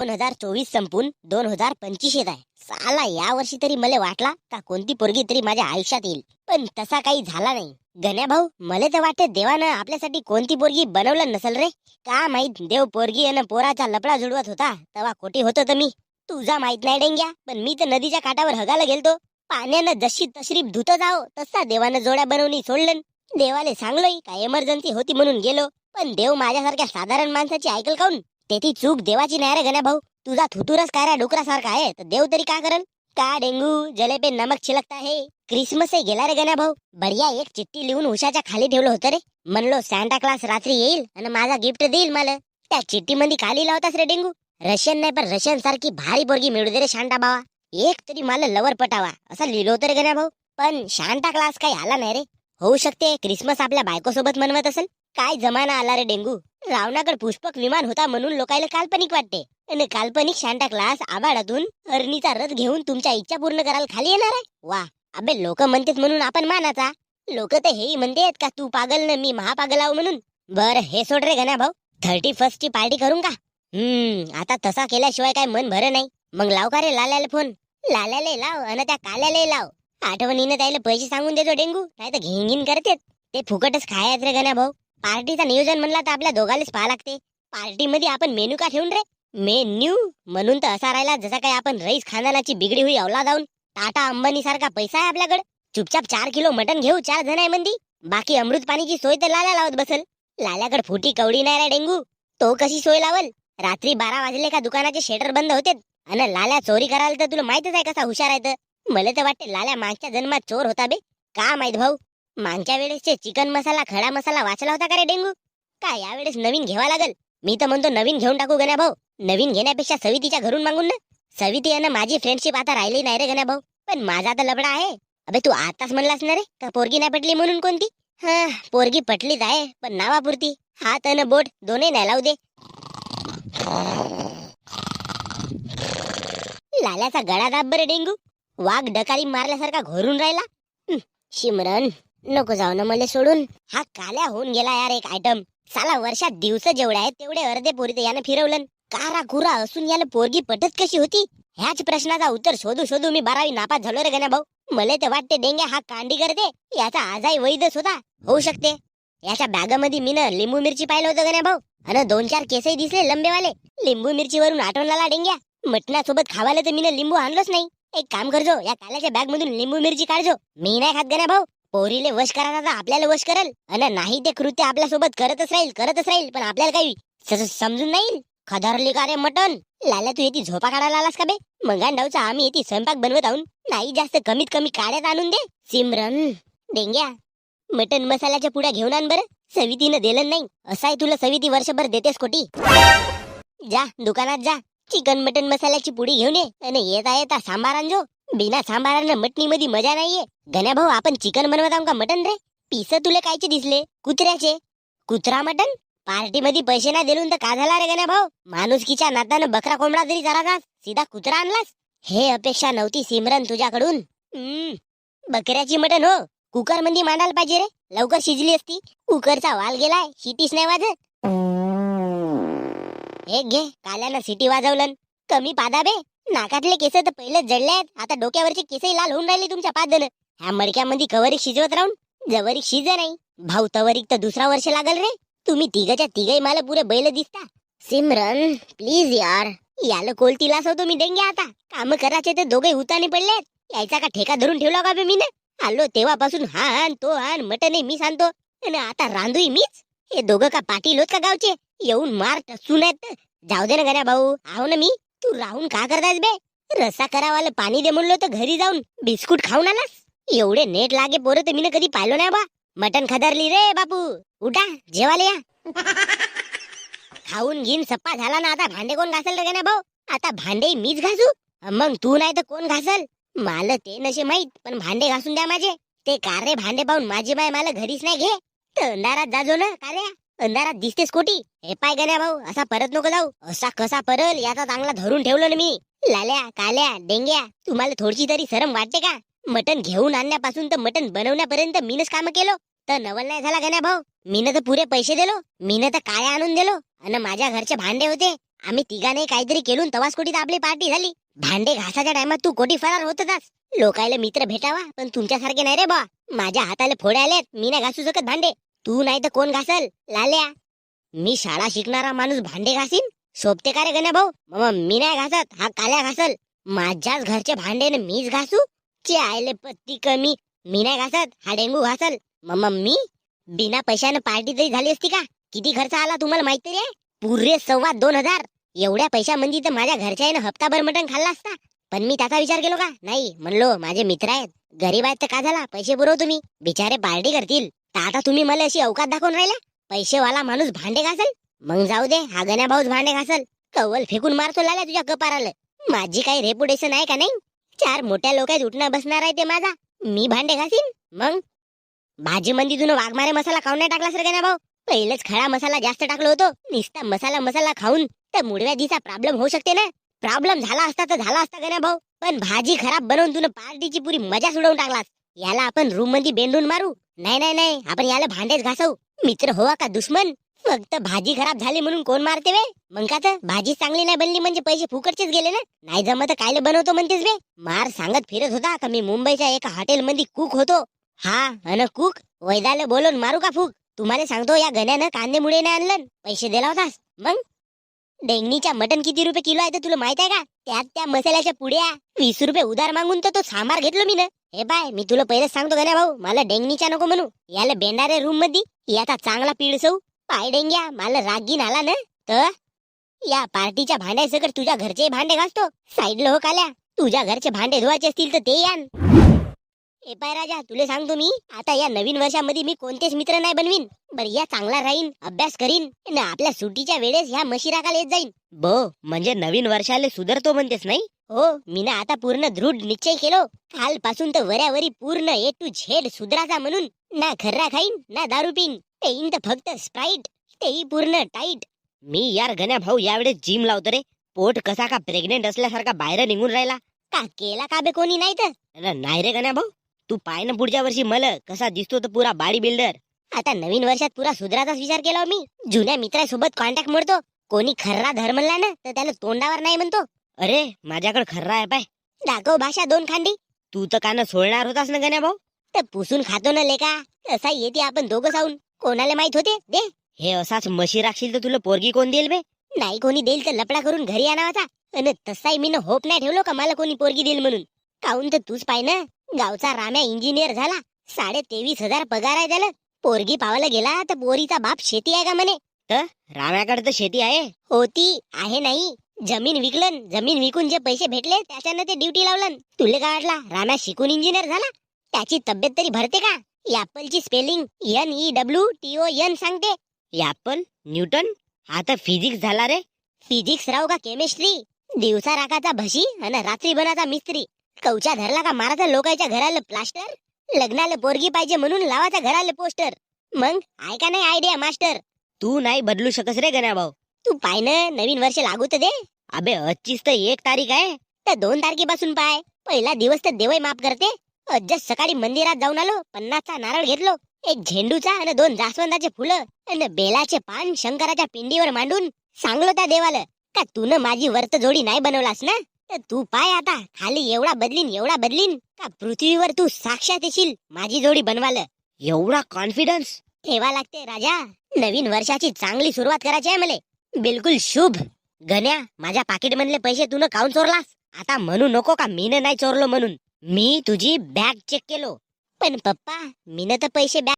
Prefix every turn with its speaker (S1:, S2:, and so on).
S1: दोन हजार चोवीस संपून दोन हजार पंचवीस येत आहे. साला या वर्षी तरी मला वाटला का कोणती पोरगी तरी माझ्या आयुष्यात येईल. पण तसा काही झाला नाही. गण्या भाऊ मला तर वाटते देवानं आपल्यासाठी कोणती पोरगी बनवलं नसल रे? का माहीत देव पोरगी यानं पोराचा लपडा जुडवत होता तेव्हा कोटी होतो तर मी. तुझा माहीत नाही डेंग्या पण मी तर नदीच्या काठावर हगायला गेलतो. पाण्यानं जशी तशरीफ धुत जाओ तसा देवानं जोड्या बनवणी सोडलं देवाले सांगलोय का एमर्जन्सी होती म्हणून गेलो. पण देव माझ्यासारख्या साधारण माणसाची ऐकल काऊन? तेथी चूक देवाची नाही रे गण्या भाऊ. तुझा थुतुरच काय डुकरासारखा आहे? तर देव तरी का करल? का डेंगू जलेबे नमक छिलकता हे? क्रिसमस गेला रे गण्या भाऊ. बढिया एक चिठ्ठी लिहून उशाच्या खाली ठेवलं होतं रे. म्हणलो सॅन्टा क्लास रात्री येईल आणि माझा गिफ्ट देईल मला. त्या चिठ्ठी मध्ये खाली लावतास रे डेंगू. रशियन नाही पण रशियन सारखी भारी पोरगी मिळू दे रे शांता बावा एक तरी मला लवर पटावा असं लिहिलं होतं रे गण्या भाऊ. पण शांता क्लास काही आला नाही रे. होऊ शकते क्रिसमस आपल्या बायकोसोबत मनवत असेल. काय जमाना आला रे डेंगू? रावणाकडे पुष्पक विमान होता म्हणून लोकायला काल्पनिक वाटते. आणि काल्पनिक शांता क्लास आभाळातून अरणीचा रथ घेऊन तुमच्या इच्छा पूर्ण करायला खाली येणार आहे? वा अबे लोक म्हणतात म्हणून आपण मानाचा. लोक तर हेही म्हणतेत का तू पागल न मी महापागल आहो म्हणून? बर हे सोड रे गण्या भाऊ. थर्टी फर्स्ट ची पार्टी करून का? हम्म आता तसा केल्याशिवाय काय मन भर नाही. मग लाव का रे लाल्याला फोन? लाल्याले लाव आणि त्या काल्याले लाव. आठवणीनं त्याला पैसे सांगून देतो डेंगू नाही तर घेंगीन करतेत. ते फुकटच खायच रे गण्या भाऊ. पार्टीचा नियोजन म्हणला तर आपल्या दोघालेच पाहा लागते. पार्टी मध्ये आपण मेनू का ठेवून रे? मेन्यू? म्हणून तर असा राहिला जसा काही आपण रईस खानदानाची बिगडी हुई अवला जाऊन. टाटा अंबानी सारखा पैसा आहे आपल्याकडे. चुपचाप चार किलो मटन घेऊ चार जण आहे मंदी. बाकी अमृत पाणीची सोय तर लाल्या लावत बसल. लाल्याकडे फुटी कवडी नाही रे डेंगू. तो कशी सोय लावल? रात्री बारा वाजले का दुकानाचे शेटर बंद होते आणि लाल्या चोरी करायला तर तुला माहितच आहे कसा हुशार आहे तर. मला तर वाटते लाल्या मागच्या जन्मात चोर होता बे. का माहीत भाऊ? मागच्या वेळेसचे चिकन मसाला खडा मसाला वाचला होता का रे डेंगू? काय यावेळेस नवीन घ्यावा लागल? मी तर म्हणतो नवीन घेऊन टाकू गण्या भाऊ. नवीन घेण्यापेक्षा सवितीच्या घरून मागून ना. सविती यानं माझी फ्रेंडशिप आता राहिली नाही रे गण्या भाऊ. पण माझा तर लबडा आहे. अबे तू आताच म्हणलास ना रे का पोरगी नाही पटली म्हणून कोणती? हा पोरगी पटलीच आहे पण नावापुरती. हात आणि बोट दोन्ही नाही लावू दे. लाल्याचा गळा दाब बरे डेंगू. वाघ डकारी मारल्यासारखा घोरून राहिला. शिमरन. नको जाऊ ना मला सोडून. हा काल्या होऊन गेला यार एक आयटम साला वर्षात दिवस जेवढे आहेत तेवढे अर्धे पोरी तर यानं फिरवलं कारा कुरा असून याला पोरगी पटत कशी होती? ह्याच प्रश्नाचा उत्तर शोधू शोधू मी बारावी नापास झालो रे गण्या भाऊ मला तर वाटते डेंग्या हा कांडी करते याचा आजही वैधच होता होऊ शकते. याच्या बॅगामध्ये मी लिंबू मिरची पाहिलं होतं गण्या भाऊ आणि दोन चार केसही दिसले लंबेवाले. लिंबू मिरचीवरून आठवण आला डेंग्या. मटणासोबत खावायला तर मी लिंबू आणलोच नाही. एक काम करजो या काल्याच्या बॅग मधून लिंबू मिरची काढजो. मी नाही खात गण्या भाऊ पोरीले वश करा तर आपल्याला वश करल. अन नाही ते कृत्य आपल्यासोबत करतच राहील करतच राहील पण आपल्याला काही समजून नाही येईल. खदारली का रे मटन लाल्या तू येते झोपा काढायला आलास का बे? मंगान डाऊचा आम्ही येते स्वयंपाक बनवत आहोत नाही जास्त कमीत कमी काड्यात आणून दे. सिमरन डेंग्या. मटन मसाल्याच्या पुड्या घेऊन आण बरं. सवितीनं दिलं नाही. असं आहे तुला सविती वर्षभर देतेस कोटी जा दुकानात जा. चिकन मटन मसाल्याची पुडी घेऊन ये. आणि येता येता सांबार आणजो. बिना सांबारानं मटणी मध्ये मजा नाहीये. गण्या भाऊ आपण चिकन बनवत आहोत का मटन रे? पिस तुला कायचे दिसले? कुत्र्याचे. कुत्रा मटन? पार्टी मध्ये पैसे नाही दिलून तर का झाला रे गण्या भाऊ? माणुसकीच्या नातानं बकरा कोंबडा जरी जरा सीधा कुत्रा आणलास? हे अपेक्षा नव्हती सिमरन तुझ्याकडून. हम्म बकऱ्याची मटन हो. कुकरमध्ये मांडायला पाहिजे रे. लवकर शिजली असती. कुकरचा वाल गेलाय. शिटीच नाही वाजत. हे घे काल्यानं सिटी वाजवलं कमी पादा बे नाकातले केस तर पहिले जडले आहेत आता डोक्यावरचे केसही लाल होऊन राहिले तुमच्या पाच जण ह्या मडक्यामध्ये कवरिक शिजवत राहून जवरिक शिज नाही भाऊ तवरीक तर दुसरा वर्ष लागल रे. तुम्ही तिघच्या तिघही मला पुरे बैल दिसता. सिमरन प्लीज यार. याला कोलतीला असो तुम्ही देंगे आता. काम करायचे तर दोघे उताने पडलेत. यायचा का ठेका धरून ठेवला का बे मी आलो तेव्हापासून हा आण तो आण मटन मी सांगतो. आणि आता रांधूही मीच? हे दोघं का पाटील होत का गावचे? येऊन मार टसून आहेत जाऊ दे ना गण्या भाऊ. आहो ना मी. तू राहून का करतायस बे? रस्सा करावाला पाणी दे म्हणलो तर घरी जाऊन बिस्कुट खाऊन आलास. एवढे नेट लागे पोरं तर मी कधी पाहिलो नाही बा. मटन खदारली रे बापू. उठा जेवाले या. खाऊन घेऊन सप्पा झाला ना आता भांडे कोण घासल रे ना भाऊ? आता भांडे मीच घासू? मग तू नाही तर कोण घासल? मला ते नसे माहीत पण भांडे घासून द्या माझे. ते कारे रे भांडे पाहून माझी माय मला घरीच नाही घे? तर अंधारात जाजो ना कार्या अंधारात दिसतेस स्कूटी हे पाय गण्या भाऊ असा परत नको जाऊ. असा कसा परल याचा चांगला धरून ठेवलो ना मी. लाल्या काल्या डेंग्या तुम्हाला थोडीशी तरी शरम वाटते का? मटन घेऊन आणण्यापासून तर मटन बनवण्यापर्यंत मीनच काम केलो. तर नवल नाही झाला गण्या भाऊ. मीनं तर पुरे पैसे दिलो. मीनं तर काय आणून दिलो. आणि माझ्या घरचे भांडे होते. आम्ही तिघाने काहीतरी केलून तवास कोटीत आपली पार्टी झाली. भांडे घासाच्या टायमात तू कोटी फरार होतच लोकायला मित्र भेटावा पण तुमच्यासारखे नाही रे बा माझ्या हाताला फोडे आलेत मी नाही घासू शकत भांडे. तू नाही तर कोण घासल? लाल्या. मी शाळा शिकणारा माणूस भांडे घासीन? शोभते का रे गण्या भाऊ? मग मी नाही घासत. हा काल्या घासल. माझ्याच घरचे भांडे न मीच घासू? चे आयले पत्ती कमी. मी नाही घासत. हा डेंगू घासल. मग मी? बिना पैशानं पार्टी तरी झाली असती का? किती खर्च आला तुम्हाला माहीत तरी आहे? पुरे सव्वा दोन हजार. एवढ्या पैशामध्ये तर माझ्या घरच्यानं हप्ताभर मटण खाल्ला असता. पण मी त्याचा विचार केलो का? नाही. म्हणलो माझे मित्र आहेत. गरीब आहेत तर का झाला? पैसे पुरव तुम्ही बिचारे पार्टी करतील. तर आता तुम्ही मला अशी अवकात दाखवून राहिला पैसेवाला माणूस भांडे घासल? मग जाऊ दे हा गण्या भाऊच भांडे घासल. कवल फेकून मारतो लाल्या तुझ्या कपाराला. माझी काही रेपुटेशन आहे का नाही? चार मोठ्या लोकांत उठणं बसणार आहे ते माझा. मी भांडे घासीन? मग? भाजी मंदी तुन वाघमारे मसाला खाऊन नाही टाकला सर गण्या भाऊ? पहिलेच खडा मसाला जास्त टाकलो होतो. निस्ता मसाला मसाला खाऊन तर मुडव्याधीचा प्रॉब्लेम होऊ शकते ना? प्रॉब्लेम झाला असता तर झाला असता गण्या भाऊ? पण भाजी खराब बनवून तुला पार्टीची पुरी मजा सोडवून टाकलास. याला आपण रूममध्ये बेंडून मारू. नाही नाही नाही आपण याला भांडेच घासवू. मित्र होवा का दुश्मन? फक्त भाजी खराब झाली म्हणून कोण मारते वे मग का तर? भाजी चांगली नाही बनली म्हणजे पैसे फुकटचेच गेले ना? नाही जमत कायले बनवतो म्हणतेस बे? मार सांगत फिरत होता का मी मुंबईच्या एका हॉटेल मध्ये कुक होतो? हा अन कुक वैदाले बोलून मारू का फूक? तुम्हाला सांगतो या गण्यानं कांदे मुळे नाही आणलं पैसे दिला होतास. मग? डेंगणीच्या मटन किती रुपये किलो आहे ते तुला माहीत आहे का? त्यात त्या मसाल्याच्या पुड्या वीस रुपये उधार मागून तर तो सांबार घेतलो मी ना हे बाय मी तुला पहिलेच सांगतो गण्या भाऊ? मला डेंगणीच्या नको म्हणू. याला बेंडारे रूममध्ये याचा चांगला पिळसव पाय डेंग्या मला रागीन आला ना. तर या पार्टीच्या भांड्यासकट तुझ्या घरचे भांडे घासतो. साईडला हो काल्या. तुझ्या घरचे भांडे धुवायचे असतील तर ते यान ए पाय राजा तुले सांगतो मी आता या नवीन वर्षामध्ये मी कोणतेच मित्र नाही बनवीन. बर या चांगला राहीन अभ्यास करीन ना आपल्या सुट्टीच्या वेळेस ह्या मशिराकाला येत जाईन. बो म्हणजे नवीन वर्षाला सुधरतो म्हणतेस नाही? हो मी ना आता पूर्ण दृढ निश्चय केलो. कालपासून तर वऱ्यावरी पूर्ण ए टू झेड सुधराचा म्हणून. ना खर्रा खाईन ना दारू पिन पेईन तर फक्त स्प्राईट तेही पूर्ण टाईट. मी यार गण्या भाऊ यावेळेस जिम लावतो रे. पोट कसा का प्रेग्नेंट असल्यासारखा बाहेर निघून राहिला? का केला का बे कोणी नाही तर? नाही रे गण्या भाऊ. तू पाय ना पुढच्या वर्षी मला. कसा दिसतो तर पुरा बाडी बिल्डर आता नवीन वर्षात पुरा सुधराचाच विचार केला हो मी. जुन्या मित्रासोबत कॉन्टॅक्ट मोडतो. कोणी खर्रा धर म्हणला ना तर त्याला तोंडावर नाही म्हणतो. अरे माझ्याकडे खर्रा आहे पाय. दाखव भाषा दोन खांडी तू तर कान सोडणार होतास ना गण्या भाऊ? तर पुसून खातो ना लेका. असा येते आपण दोघं जाऊन कोणाला माहीत होते? दे. हे असाच मशी राखशील तर तुला पोरगी कोण देईल बे? नाही कोणी देईल तर लपडा करून घरी आणावाचा. आणि तसाही मी होप नाही ठेवलो का मला कोणी पोरगी देईल म्हणून? काऊन तर तूच पाय ना. गावचा राम्या इंजिनियर झाला. साडे तेवीस हजार पगार आहे त्याला. पोरगी पावायला गेला तर पोरीचा बाप शेती आहे का म्हणे? तर राम्याकडे तर शेती आहे. होती आहे नाही. जमीन विकलन जमीन विकून जे पैसे भेटले त्याच्यानं ते ड्युटी लावलं तुले काय वाटला राम्या शिकून इंजिनियर झाला? त्याची तब्येत तरी भरते का? ची spelling N E W T O N सांगते. Apple Newton? हा तर फिजिक्स झाला रे. फिजिक्स राहू का केमिस्ट्री दिवसा राखाचा भशी आणि रात्री बनाचा मिस्त्री. कवचा धरला का माराचा लोकांच्या घराला प्लास्टर लग्नाला पोरगी पाहिजे म्हणून लावाचा घराला पोस्टर मग? ऐका नाही आयडिया मास्टर तू नाही बदलू शकस रे गण्या भाऊ. तू पाय ना नवीन वर्ष लागू तर दे. अबे अच्चीस तर एक तारीख आहे. तर दोन तारखेपासून पाय. पहिला दिवस तर देवय माफ करते. अज्जत सकाळी मंदिरात जाऊन आलो पन्नासचा नारळ घेतलो एक झेंडूचा आणि दोन जास्वंदाचे फुलं आणि बेलाचे पान शंकराच्या पिंडीवर मांडून सांगलो त्या देवाला का तून माझी वर्त जोडी नाही बनवलास ना? तू पाय आता. खाली एवढा बदलीन एवढा बदलीन का पृथ्वीवर तू साक्षात येशील माझी जोडी बनवाल एवढा कॉन्फिडन्स ठेवा लागते राजा. नवीन वर्षाची चांगली सुरुवात करायची आहे मला. बिलकुल शुभ. गण्या माझ्या पाकिट मधले पैसे तू काऊन चोरलास? आता म्हणू नको का मीनं नाही चोरलो म्हणून? मी तुझी बॅग चेक केलो. पण पप्पा मीनं तर पैसे बॅग